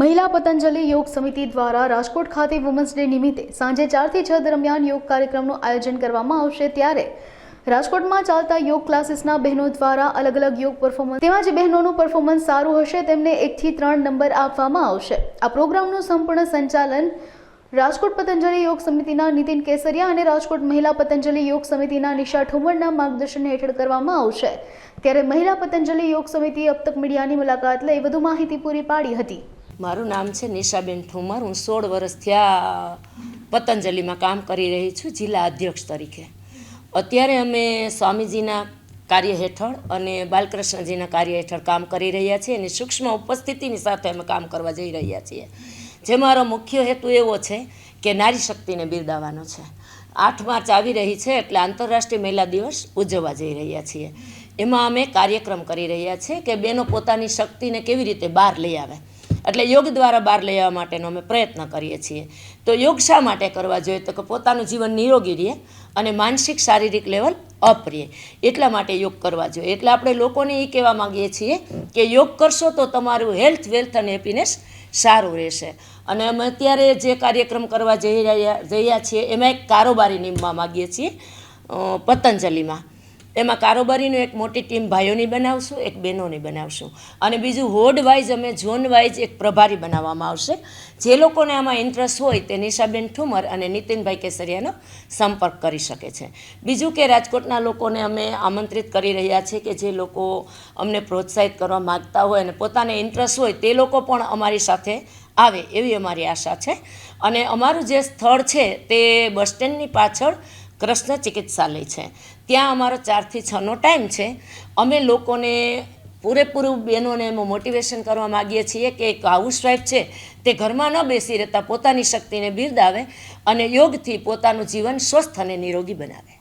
મહિલા પતંજલિ યોગ સમિતિ દ્વારા રાજકોટ ખાતે વુમન્સ ડે નિમિત્તે સાંજે ચારથી છ દરમિયાન યોગ કાર્યક્રમનું આયોજન કરવામાં આવશે ત્યારે રાજકોટમાં ચાલતા યોગ ક્લાસીસના બહેનો દ્વારા અલગ અલગ યોગ પરફોર્મન્સ તેમાં જે બહેનોનું પરફોર્મન્સ સારું હશે તેમને એકથી ત્રણ નંબર આપવામાં આવશે. આ પ્રોગ્રામનું સંપૂર્ણ સંચાલન રાજકોટ પતંજલિ યોગ સમિતિના નીતિન કેસરિયા અને રાજકોટ મહિલા પતંજલિ યોગ સમિતિના નિશા ઠુમરના માર્ગદર્શન હેઠળ કરવામાં આવશે. ત્યારે મહિલા પતંજલિ યોગ સમિતિએ અબતક મીડિયાની મુલાકાત લઈ વધુ માહિતી પૂરી પાડી હતી. મારું નામ છે નિશાબેન ઠુમર. હું સોળ વર્ષથી આ પતંજલિમાં કામ કરી રહી છું જિલ્લા અધ્યક્ષ તરીકે. અત્યારે અમે સ્વામીજીના કાર્ય હેઠળ અને બાલકૃષ્ણજીના કાર્ય હેઠળ કામ કરી રહ્યા છીએ અને સૂક્ષ્મ ઉપસ્થિતિની સાથે અમે કામ કરવા જઈ રહ્યા છીએ. જે મારો મુખ્ય હેતુ એવો છે કે નારી શક્તિને બિરદાવવાનો છે. આઠ માર્ચ આવી રહી છે એટલે આંતરરાષ્ટ્રીય મહિલા દિવસ ઉજવવા જઈ રહ્યા છીએ. એમાં અમે કાર્યક્રમ કરી રહ્યા છીએ કે બેનો પોતાની શક્તિને કેવી રીતે બહાર લઈ આવે. એટલે યોગ દ્વારા બહાર આવવા માટેનો અમે પ્રયત્ન કરીએ છીએ. તો યોગ શા માટે કરવા જોઈએ? તો કે પોતાનું જીવન નિરોગી રહે અને માનસિક શારીરિક લેવલ અપ રહે. એટલા માટે યોગ કરવા જોઈએ. એટલે આપણે લોકોને એ કહેવા માંગીએ છીએ કે યોગ કરશો તો તમારું હેલ્થ, વેલ્થ અને હેપીનેસ સારું રહેશે. અને અમે અત્યારે જે કાર્યક્રમ કરવા જઈ રહ્યા જઈએ છીએ, એમાં એક કારોબારી નીમવા માગીએ છીએ પતંજલિમાં. એમાં કારોબારીનું એક મોટી ટીમ ભાઈઓની બનાવશું, એક બહેનોની બનાવશું. અને બીજું હોડ વાઇઝ અમે ઝોન વાઇઝ એક પ્રભારી બનાવવામાં આવશે. જે લોકોને આમાં ઇન્ટરેસ્ટ હોય તે નિશાબેન ઠુમર અને નીતિનભાઈ કેસરિયાનો સંપર્ક કરી શકે છે. બીજું કે રાજકોટના લોકોને અમે આમંત્રિત કરી રહ્યા છીએ કે જે લોકો અમને પ્રોત્સાહિત કરવા માગતા હોય અને પોતાને ઇન્ટરેસ્ટ હોય તે લોકો પણ અમારી સાથે આવે એવી અમારી આશા છે. અને અમારું જે સ્થળ છે તે બસ સ્ટેન્ડની પાછળ કૃષ્ણ ચિકિત્સાલય છે. ત્યાં અમારો ચારથી છનો ટાઈમ છે. અમે લોકોને પૂરેપૂરું બહેનોને એમાં મોટિવેશન કરવા માગીએ છીએ કે એક હાઉસવાઈફ છે, તે ઘરમાં ન બેસી રહેતા પોતાની શક્તિને બિરદાવે અને યોગથી પોતાનું જીવન સ્વસ્થ અને નિરોગી બનાવે.